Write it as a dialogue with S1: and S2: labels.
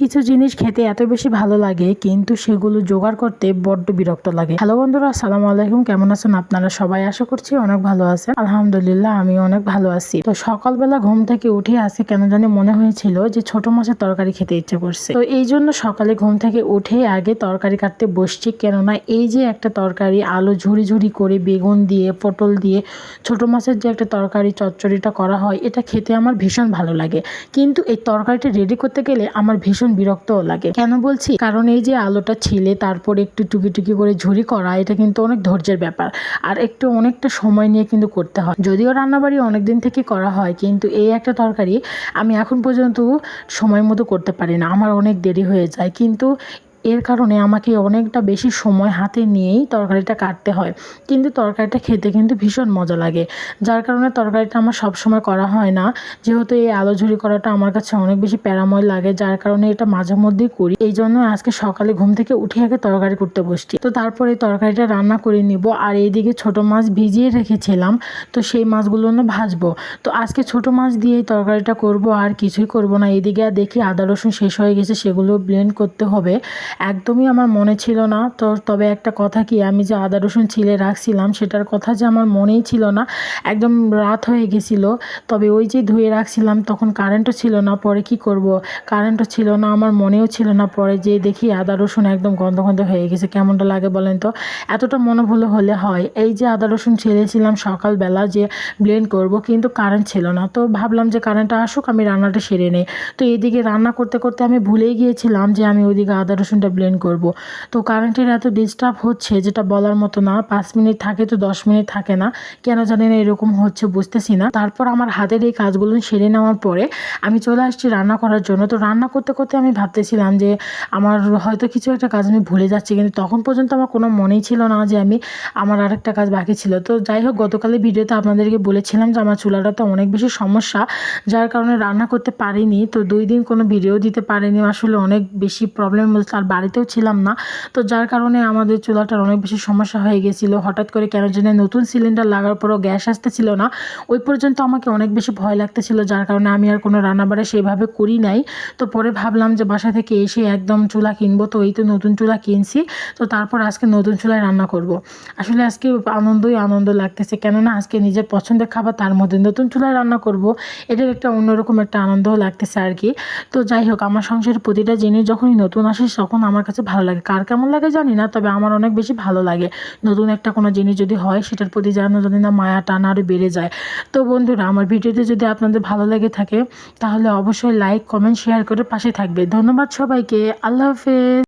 S1: কিছু জিনিস খেতে এত বেশি ভালো লাগে, কিন্তু সেগুলো জোগাড় করতে বড্ড বিরক্ত লাগে। হ্যালো বন্ধুরা, আসসালামু আলাইকুম। কেমন আছেন আপনারা সবাই? আশা করছি অনেক ভালো আছেন। আলহামদুলিল্লাহ, আমি অনেক ভালো আছি। তো সকালবেলা ঘুম থেকে উঠে আসে কেন জানি মনে হয়েছিল যে ছোট মাছের তরকারি খেতে ইচ্ছে করছে। তো এই জন্য সকালে ঘুম থেকে উঠে আগে তরকারি কাটতে বসছি, কেননা এই যে একটা তরকারি, আলু ঝুড়ি ঝুড়ি করে বেগুন দিয়ে, পটল দিয়ে ছোট মাছের যে একটা তরকারি, চচ্চড়িটা করা হয়, এটা খেতে আমার ভীষণ ভালো লাগে। কিন্তু এই তরকারিটা রেডি করতে গেলে আমার ভীষণ বিরক্তও লাগে। কেন বলছি? কারণ এই যে আলোটা ছিলে, তারপরে একটু টুকি টুকি করে ঝুরি করা, এটা কিন্তু অনেক ধৈর্যের ব্যাপার। আর একটু অনেকটা সময় নিয়ে কিন্তু করতে হয়। যদিও রান্নাবাড়ি অনেক দিন থেকে করা হয়, কিন্তু এই একটা তরকারি আমি এখন পর্যন্ত সময় মতো করতে পারি না। আমার অনেক দেরি হয়ে যায়। কিন্তু এর কারণে আমাকে অনেকটা বেশি সময় হাতে নিয়েই তরকারিটা কাটতে হয়। কিন্তু তরকারিটা খেতে কিন্তু ভীষণ মজা লাগে। যার কারণে তরকারিটা আমার সব সময় করা হয় না। যেহেতু এই আলু ঝুরি করাটা আমার কাছে অনেক বেশি প্যারাময় লাগে, যার কারণে এটা মাঝে মধ্যেই করি। এই জন্য আজকে সকালে ঘুম থেকে উঠে আগে তরকারি করতে বসছি। তো তারপরে তরকারিটা রান্না করে নিব। আর এইদিকে ছোট মাছ ভিজিয়ে রেখেছিলাম। তো সেই মাছগুলো না ভাজবো। তো আজকে ছোট মাছ দিয়েই তরকারিটা করব, আর কিছুই করব না। এদিকে আর দেখি আদা রসুন শেষ হয়ে গেছে, সেগুলো ব্লেন্ড করতে হবে। একদমই আমার মনে ছিল না। তো তবে একটা কথা কি, আমি যে আদা, রসুন ছিলে রাখছিলাম, সেটার কথা যে আমার মনেই ছিল না। একদম রাত হয়ে গেছিল। তবে ওই যে ধুয়ে রাখছিলাম, তখন কারেন্টও ছিল না। পরে কি করব? কারেন্টও ছিল না, আমার মনেও ছিল না। পরে যে দেখি আদা, রসুন একদম গন্ধ গন্ধ হয়ে গেছে। কেমনটা লাগে বলেন তো? এতটা মনোভুলো হলে হয়। এই যে আদা, রসুন ছেড়েছিলাম সকালবেলা যে ব্লেন্ড করব, কিন্তু কারেন্ট ছিল না। তো ভাবলাম যে কারেন্টটা আসুক, আমি রান্নাটা সেরে নেই। তো এদিকে রান্না করতে করতে আমি ভুলেই গিয়েছিলাম যে আমি ওইদিকে আদা, রসুনটা ব্লেন্ড করব। তো কারেন্টের এত ডিস্টার্ব হচ্ছে যেটা বলার মতো না, পাঁচ মিনিট থাকে তো দশ মিনিট থাকে না। কেন জানি না এরকম হচ্ছে, বুঝতেছি না। তারপর আমার হাতের এই কাজগুলো সেরে নেওয়ার পরে আমি চলে আসছি রান্না করার জন্য। তো রান্না করতে করতে আমি ভাবতেছিলাম যে আমার হয়তো কিছু একটা কাজ আমি ভুলে যাচ্ছি, কিন্তু তখন পর্যন্ত আমার কোনো মনেই ছিল না যে আমি আমার আরেকটা কাজ বাকি ছিল। তো যাই হোক, গতকালের ভিডিওতে আপনাদেরকে বলেছিলাম যে আমার চুলাটাতে অনেক বেশি সমস্যা, যার কারণে রান্না করতে পারিনি। তো দুই দিন কোনো ভিডিও দিতে পারিনি, আসলে অনেক বেশি প্রবলেম আর বাড়িতেও ছিলাম না। তো যার কারণে আমাদের চুলাটার অনেক বেশি সমস্যা হয়ে গেছিল। হঠাৎ করে কেন জানি নতুন সিলিন্ডার লাগার পরও গ্যাস আসতেছিল না। ওই পর্যন্ত আমাকে অনেক বেশি ভয় লাগতেছিল, যার কারণে আমি আর কোনো রান্নাবাড়া সেভাবে করি নাই। তো পরে ভাবলাম যে বাসা থেকে এসে একদম চুলা কিনবো। তো এই তো নতুন চুলা কিনছি। তো তারপর আজকে নতুন চুলায় রান্না করব। আসলে আজকে আনন্দই আনন্দ লাগতেছে। কেননা আজকে নিজের পছন্দের খাবার তার মধ্যে নতুন চুলায় রান্না করব। এটার একটা অন্যরকম একটা আনন্দও লাগতেছে আর কি। তো যাই হোক, আমার সংসারের প্রতিটা জিনিস যখনই নতুন আসে তখন আমার কাছে ভালো লাগে। কার কেমন লাগে জানি না, তবে আমার অনেক বেশি ভালো লাগে। নতুন একটা কোনো জিনিস যদি হয়, সেটার প্রতি যেন যদি না মায়া টান আরও বেড়ে যায়। তো বন্ধুরা, আমার ভিডিওতে যদি আপনাদের ভালো লেগে থাকে, তাহলে অবশ্যই লাইক কমেন্ট শেয়ার করে পাশে থাকবে। ধন্যবাদ সবাইকে। আল্লাহ হাফেজ।